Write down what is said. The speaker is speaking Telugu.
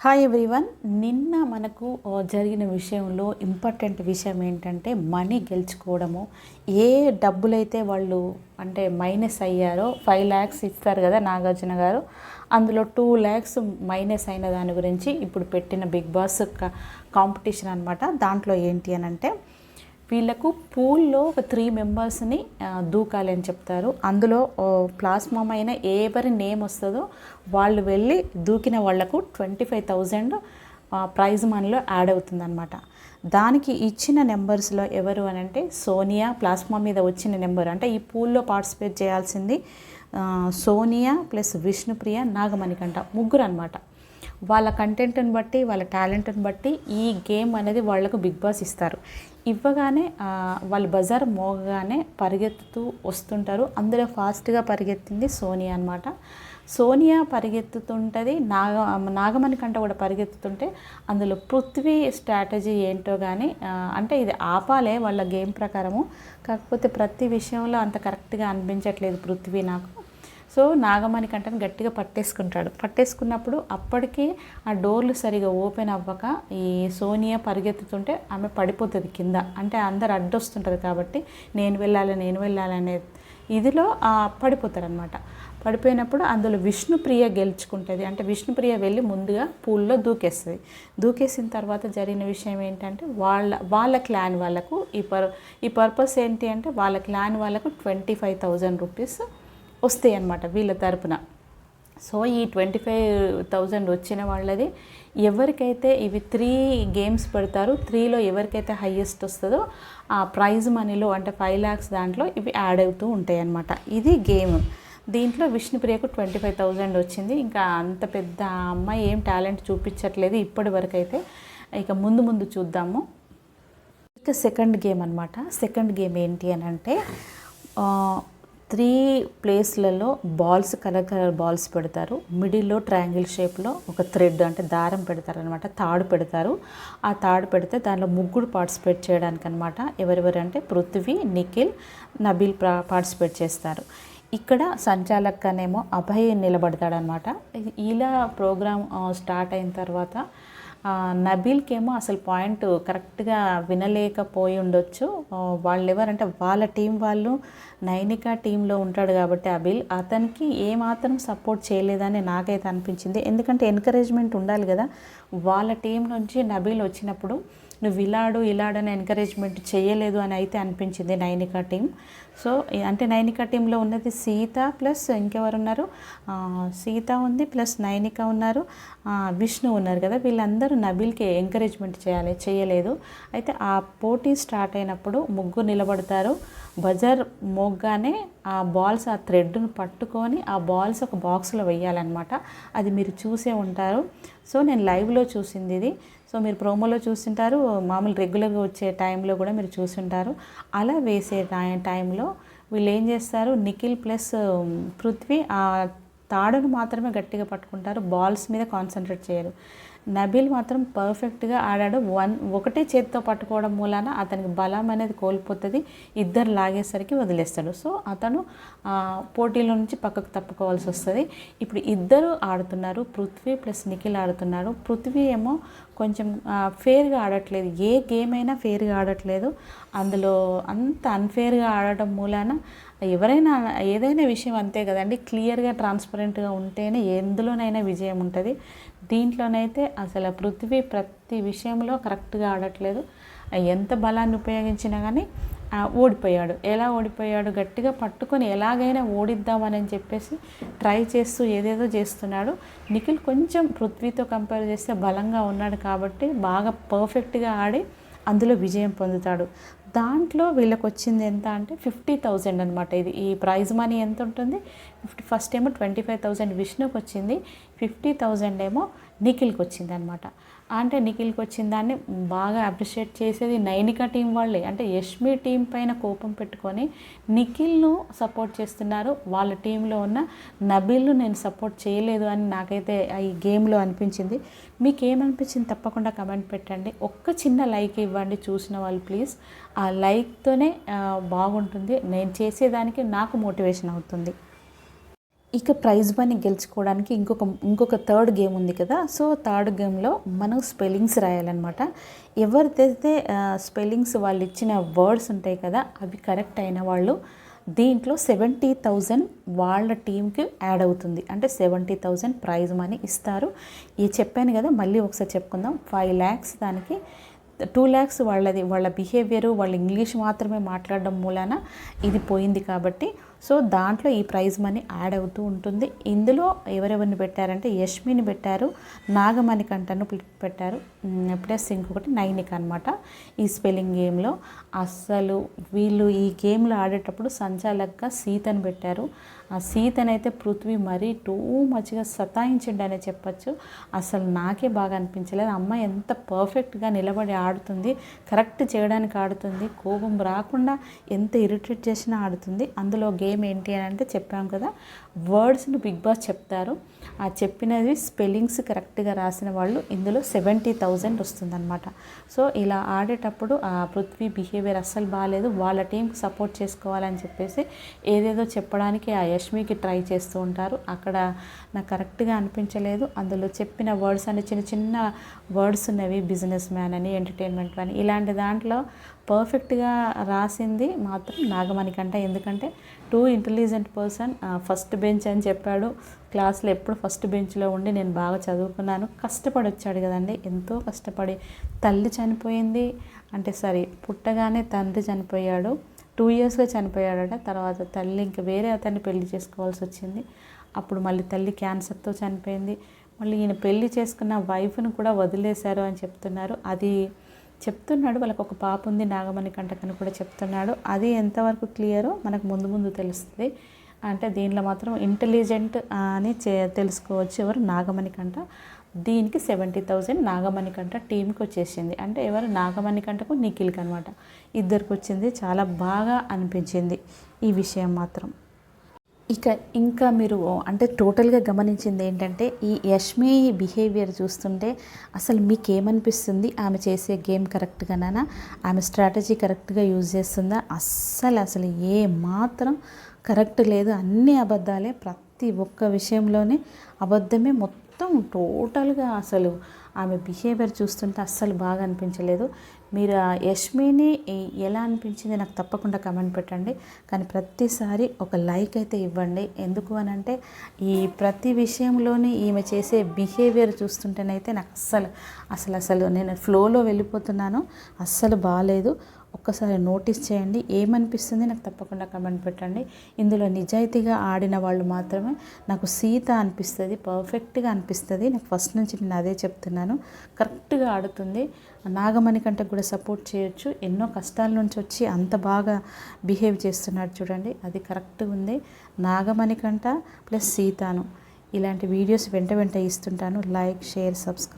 హాయ్ ఎవ్రీవన్ నిన్న మనకు జరిగిన విషయంలో ఇంపార్టెంట్ విషయం ఏంటంటే మనీ గెలుచుకోవడము. ఏ డబ్బులైతే వాళ్ళు అంటే మైనస్ అయ్యారో ఫైవ్ ల్యాక్స్ ఇస్తారు కదా నాగార్జున గారు. అందులో టూ ల్యాక్స్ మైనస్ అయిన దాని గురించి ఇప్పుడు పెట్టిన బిగ్ బాస్ కాంపిటీషన్ అనమాట దాంట్లో ఏంటి అని అంటే వీళ్ళకు పూల్లో ఒక త్రీ మెంబర్స్ని దూకాలి అని చెప్తారు. అందులో ప్లాస్మామ్ అయిన ఎవరి నేమ్ వస్తుందో వాళ్ళు వెళ్ళి దూకిన వాళ్ళకు ట్వంటీ ఫైవ్ థౌజండ్ ప్రైజ్ మనీలో యాడ్ అవుతుందన్నమాట. దానికి ఇచ్చిన నెంబర్స్లో ఎవరు అని అంటే సోనియా ప్లాస్మా మీద వచ్చిన నెంబర్ అంటే ఈ పూల్లో పార్టిసిపేట్ చేయాల్సింది సోనియా ప్లస్ విష్ణుప్రియ నాగమణికంట ముగ్గురు అనమాట వాళ్ళ కంటెంట్ని బట్టి వాళ్ళ టాలెంట్ని బట్టి ఈ గేమ్ అనేది వాళ్ళకు బిగ్ బాస్ ఇస్తారు. ఇవ్వగానే వాళ్ళు బజార్ మోగగానే పరిగెత్తుతూ వస్తుంటారు. అందులో ఫాస్ట్గా పరిగెత్తింది సోనియా అనమాట సోనియా పరిగెత్తుతుంటుంది నాగ నాగమణి కంట కూడా పరిగెత్తుతుంటే అందులో పృథ్వీ స్ట్రాటజీ ఏంటో కానీ అంటే ఇది ఆపాలే వాళ్ళ గేమ్ ప్రకారము. కాకపోతే ప్రతి విషయంలో అంత కరెక్ట్గా అనిపించట్లేదు పృథ్వీ నాకు. సో నాగమణి కంటని గట్టిగా పట్టేసుకుంటాడు. పట్టేసుకున్నప్పుడు అప్పటికి ఆ డోర్లు సరిగా ఓపెన్ అవ్వక ఈ సోనియా పరిగెత్తుతుంటే ఆమె పడిపోతుంది కింద. అంటే అందరు అడ్డొస్తుంటారు కాబట్టి నేను వెళ్ళాలి నేను వెళ్ళాలి అనే ఇదిలో పడిపోతారనమాట పడిపోయినప్పుడు అందులో విష్ణుప్రియ గెలుచుకుంటుంది. అంటే విష్ణుప్రియ వెళ్ళి ముందుగా పూల్లో దూకేస్తుంది. దూకేసిన తర్వాత జరిగిన విషయం ఏంటంటే వాళ్ళ వాళ్ళ క్లాన్ వాళ్ళకు ఈ పర్ ఈ పర్పస్ ఏంటి అంటే వాళ్ళ క్లాన్ వాళ్ళకు ట్వంటీ ఫైవ్ థౌజండ్ రూపీస్ వస్తాయి అన్నమాట వీళ్ళ తరపున. సో ఈ ట్వంటీ ఫైవ్ థౌజండ్ వచ్చిన వాళ్ళది ఎవరికైతే ఇవి త్రీ గేమ్స్ పెడతారు త్రీలో ఎవరికైతే హయ్యెస్ట్ వస్తుందో ఆ ప్రైజ్ మనీలో అంటే ఫైవ్ ల్యాక్స్ దాంట్లో ఇవి యాడ్ అవుతూ ఉంటాయి అన్నమాట ఇది గేమ్. దీంట్లో విష్ణుప్రియకు ట్వంటీ ఫైవ్ థౌజండ్ వచ్చింది. ఇంకా అంత పెద్ద అమ్మాయి ఏం టాలెంట్ చూపించట్లేదు ఇప్పటి వరకు అయితే ఇక ముందు ముందు చూద్దాము. ఇక సెకండ్ గేమ్ అనమాట సెకండ్ గేమ్ ఏంటి అని అంటే త్రీ ప్లేస్లలో బాల్స్ కలర్ కలర్ బాల్స్ పెడతారు. మిడిల్లో ట్రయాంగిల్ షేప్లో ఒక థ్రెడ్ అంటే దారం పెడతారు అనమాట తాడు పెడతారు. ఆ తాడు పెడితే దానిలో ముగ్గురు పార్టిసిపేట్ చేయడానికి అనమాట ఎవరెవరు అంటే పృథ్వీ నిఖిల్ నబీల్ పార్టిసిపేట్ చేస్తారు. ఇక్కడ సంచాలక్కనేమో అభయ్ నిలబడతాడనమాట. ఇలా ప్రోగ్రామ్ స్టార్ట్ అయిన తర్వాత నబీల్కేమో అసలు పాయింట్ కరెక్ట్గా వినలేకపోయి ఉండొచ్చు. వాళ్ళు ఎవరంటే వాళ్ళ టీం వాళ్ళు నైనిక టీంలో ఉంటాడు కాబట్టి అబిల్ అతనికి ఏమాత్రం సపోర్ట్ చేయలేదని నాకైతే అనిపించింది. ఎందుకంటే ఎంకరేజ్మెంట్ ఉండాలి కదా. వాళ్ళ టీం నుంచి నబీల్ వచ్చినప్పుడు నువ్వు ఇలాడు ఇలాడని ఎంకరేజ్మెంట్ చేయలేదు అని అయితే అనిపించింది నైనిక టీం సో అంటే నైనిక టీంలో ఉన్నది సీత ప్లస్ ఇంకెవరు ఉన్నారు? సీత ఉంది ప్లస్ నైనిక ఉన్నారు. విష్ణు ఉన్నారు కదా వీళ్ళందరూ నబీల్కి ఎంకరేజ్మెంట్ చేయాలి చేయలేదు. అయితే ఆ పోటీ స్టార్ట్ అయినప్పుడు ముగ్గురు నిలబడతారు. బజర్ మోగ్గానే ఆ బాల్స్ ఆ థ్రెడ్ను పట్టుకొని ఆ బాల్స్ ఒక బాక్స్లో వేయాలన్నమాట అది మీరు చూసే ఉంటారు. సో నేను లైవ్లో చూసింది ఇది. సో మీరు ప్రోమోలో చూస్తుంటారు మామూలు రెగ్యులర్గా వచ్చే టైంలో కూడా మీరు చూస్తుంటారు. అలా వేసే టై- టైంలో వీళ్ళు ఏం చేస్తారు నిఖిల్ ప్లస్ పృథ్వీ ఆ తాడును మాత్రమే గట్టిగా పట్టుకుంటారు బాల్స్ మీద కాన్సన్ట్రేట్ చేయరు. నబీల్ మాత్రం పర్ఫెక్ట్గా ఆడాడు. వన్ ఒకటే చేతితో పట్టుకోవడం మూలాన అతనికి బలం అనేది కోల్పోతుంది. ఇద్దరు లాగేసరికి వదిలేస్తాడు. సో అతను పోటీలో నుంచి పక్కకు తప్పుకోవాల్సి వస్తుంది. ఇప్పుడు ఇద్దరు ఆడుతున్నారు. పృథ్వీ ప్లస్ నిఖిల్ ఆడుతున్నారు. పృథ్వీ ఏమో కొంచెం ఫేర్గా ఆడట్లేదు. ఏ గేమ్ అయినా ఫేర్గా ఆడట్లేదు. అందులో అంత అన్ఫేర్గా ఆడటం మూలాన ఎవరైనా ఏదైనా విషయం అంతే కదండి. క్లియర్గా ట్రాన్స్పరెంట్గా ఉంటేనే ఎందులోనైనా విజయం ఉంటుంది. దీంట్లోనైతే అసలు పృథ్వీ ప్రతి విషయంలో కరెక్ట్గా ఆడట్లేదు. ఎంత బలాన్ని ఉపయోగించినా కానీ ఓడిపోయాడు. ఎలా ఓడిపోయాడు? గట్టిగా పట్టుకొని ఎలాగైనా ఓడిద్దామని చెప్పేసి ట్రై చేస్తూ ఏదేదో చేస్తున్నాడు. నిఖిల్ కొంచెం పృథ్వీతో కంపేర్ చేస్తే బలంగా ఉన్నాడు కాబట్టి బాగా పర్ఫెక్ట్గా ఆడి అందులో విజయం పొందుతాడు. దాంట్లో వీళ్ళకి వచ్చింది ఎంత అంటే ఫిఫ్టీ థౌజండ్ అనమాట ఇది ఈ ప్రైజ్ మనీ ఎంత ఉంటుంది? ఫిఫ్టీ ఫస్ట్ ఏమో ట్వంటీ ఫైవ్ థౌజండ్ విష్ణుకి వచ్చింది ఫిఫ్టీ థౌజండ్ ఏమో నిఖిల్కి వచ్చింది అనమాట అంటే నిఖిల్కి వచ్చిన దాన్ని బాగా అప్రిషియేట్ చేసేది నైనిక టీం వాళ్ళే. అంటే యష్మి టీం పైన కోపం పెట్టుకొని నిఖిల్ను సపోర్ట్ చేస్తున్నారు. వాళ్ళ టీంలో ఉన్న నబీల్ను నేను సపోర్ట్ చేయలేదు అని నాకైతే ఈ గేమ్లో అనిపించింది. మీకు ఏమనిపించింది తప్పకుండా కమెంట్ పెట్టండి. ఒక్క చిన్న లైక్ ఇవ్వండి చూసిన వాళ్ళు ప్లీజ్. ఆ లైక్తోనే బాగుంటుంది. నేను చేసేదానికి నాకు మోటివేషన్ అవుతుంది. ఇక ప్రైజ్ మనీ గెలుచుకోవడానికి ఇంకొక ఇంకొక థర్డ్ గేమ్ ఉంది కదా. సో థర్డ్ గేమ్లో మనం స్పెల్లింగ్స్ రాయాలన్నమాట. ఎవరిదైతే స్పెల్లింగ్స్ వాళ్ళు ఇచ్చిన వర్డ్స్ ఉంటాయి కదా అవి కరెక్ట్ అయిన వాళ్ళు దీంట్లో సెవెంటీ థౌజండ్ వాళ్ళ టీంకి యాడ్ అవుతుంది. అంటే సెవెంటీ థౌజండ్ ప్రైజ్ మనీ ఇస్తారు. ఇది చెప్పాను కదా మళ్ళీ ఒకసారి చెప్పుకుందాం. ఫైవ్ ల్యాక్స్ దానికి టూ ల్యాక్స్ వాళ్ళది వాళ్ళ బిహేవియర్ వాళ్ళ ఇంగ్లీష్ మాత్రమే మాట్లాడడం మూలాన ఇది పోయింది కాబట్టి సో దాంట్లో ఈ ప్రైజ్ మనీ యాడ్ అవుతూ ఉంటుంది. ఇందులో ఎవరెవరిని పెట్టారంటే యష్మిని పెట్టారు నాగమణి కంటను పెట్టారు. ప్లస్ ఇంకొకటి నైనిక అనమాట ఈ స్పెల్లింగ్ గేమ్లో అస్సలు వీళ్ళు ఈ గేమ్లో ఆడేటప్పుడు సంచాలక్గా సీతను పెట్టారు. ఆ సీతనైతే పృథ్వీ మరీ టూ మచ్గా సతాయించండి అనే చెప్పచ్చు. అసలు నాకే బాగా అనిపించలేదు. అమ్మాయి ఎంత పర్ఫెక్ట్గా నిలబడి ఆడుతుంది కరెక్ట్ చేయడానికి ఆడుతుంది కోపం రాకుండా ఎంత ఇరిటేట్ చేసినా ఆడుతుంది. అందులో గేమ్ ఏంటి అని అంటే చెప్పాం కదా వర్డ్స్ని బిగ్ బాస్ చెప్తారు. ఆ చెప్పినది స్పెల్లింగ్స్ కరెక్ట్గా రాసిన వాళ్ళు ఇందులో సెవెంటీ థౌజండ్ వస్తుందన్నమాట. సో ఇలా ఆడేటప్పుడు ఆ పృథ్వీ బిహేవియర్ అస్సలు బాగాలేదు వాళ్ళ టీంకి సపోర్ట్ చేసుకోవాలని చెప్పేసి ఏదేదో చెప్పడానికి ఆ యష్మికి ట్రై చేస్తూ ఉంటారు. అక్కడ నాకు కరెక్ట్గా అనిపించలేదు. అందులో చెప్పిన వర్డ్స్ అని చిన్న చిన్న వర్డ్స్ ఉన్నవి బిజినెస్ మ్యాన్ అని ఎంటర్టైన్మెంట్ అని ఇలాంటి దాంట్లో పర్ఫెక్ట్గా రాసింది మాత్రం నాగమణికంట ఎందుకంటే too intelligent person first bench అని చెప్పాడు. క్లాస్లో ఎప్పుడు ఫస్ట్ బెంచ్లో ఉండి నేను బాగా చదువుకున్నాను. కష్టపడి వచ్చాడు కదండి. ఎంతో కష్టపడి తల్లి చనిపోయింది. అంటే సరే పుట్టగానే తండ్రి చనిపోయాడు. టూ ఇయర్స్గా చనిపోయాడట. తర్వాత తల్లి ఇంకా వేరే అతన్ని పెళ్ళి చేసుకోవాల్సి వచ్చింది. అప్పుడు మళ్ళీ తల్లి క్యాన్సర్తో చనిపోయింది. మళ్ళీ ఈయన పెళ్ళి చేసుకున్న వైఫ్ను కూడా వదిలేశారు అని చెప్తున్నారు. అది చెప్తున్నాడు. వాళ్ళకి ఒక పాప ఉంది నాగమణి కంటకని కూడా చెప్తున్నాడు. అది ఎంతవరకు క్లియరో మనకు ముందు ముందు తెలుస్తుంది. అంటే దీనిలో మాత్రం ఇంటెలిజెంట్ అని చే తెలుసుకోవచ్చు ఎవరు? నాగమణి కంట దీనికి సెవెంటీ థౌజండ్ నాగమణి కంట టీంకి వచ్చేసింది. అంటే ఎవరు? నాగమణి కంటకు నిఖిల్కి అనమాట ఇద్దరికి వచ్చింది చాలా బాగా అనిపించింది ఈ విషయం మాత్రం. ఇక ఇంకా మీరు అంటే టోటల్గా గమనించింది ఏంటంటే ఈ యష్మి బిహేవియర్ చూస్తుంటే అసలు మీకు ఏమనిపిస్తుంది ఆమె చేసే గేమ్ కరెక్ట్గానా ఆమె స్ట్రాటజీ కరెక్ట్గా యూజ్ చేస్తుందా? అస్సలు అసలు ఏ మాత్రం కరెక్ట్ లేదు. అన్ని అబద్ధాలే. ప్రతి ఒక్క విషయంలోనే అబద్ధమే మొత్తం టోటల్గా అసలు ఆమె బిహేవియర్ చూస్తుంటే అస్సలు బాగా అనిపించలేదు. మీరు ఆ యష్మిని ఎలా అనిపించింది నాకు తప్పకుండా కమెంట్ పెట్టండి. కానీ ప్రతిసారి ఒక లైక్ అయితే ఇవ్వండి. ఎందుకు అని అంటే ఈ ప్రతి విషయంలోని ఈమె చేసే బిహేవియర్ చూస్తుంటేనైతే నాకు అస్సలు అసలు అసలు నేను ఫ్లోలో వెళ్ళిపోతున్నాను. అస్సలు బాగాలేదు ఒక్కసారి నోటీస్ చేయండి. ఏమనిపిస్తుంది నాకు తప్పకుండా కమెంట్ పెట్టండి. ఇందులో నిజాయితీగా ఆడిన వాళ్ళు మాత్రమే నాకు సీత అనిపిస్తుంది పర్ఫెక్ట్గా అనిపిస్తుంది. నాకు ఫస్ట్ నుంచి నేను అదే చెప్తున్నాను. కరెక్ట్గా ఆడుతుంది. నాగమణి కంటే కూడా సపోర్ట్ చేయొచ్చు. ఎన్నో కష్టాల నుంచి వచ్చి అంత బాగా బిహేవ్ చేస్తున్నాడు చూడండి. అది కరెక్ట్గా ఉంది. నాగమణి కంట ప్లస్ సీతాను. ఇలాంటి వీడియోస్ వెంట వెంట ఇస్తుంటాను. Like share subscribe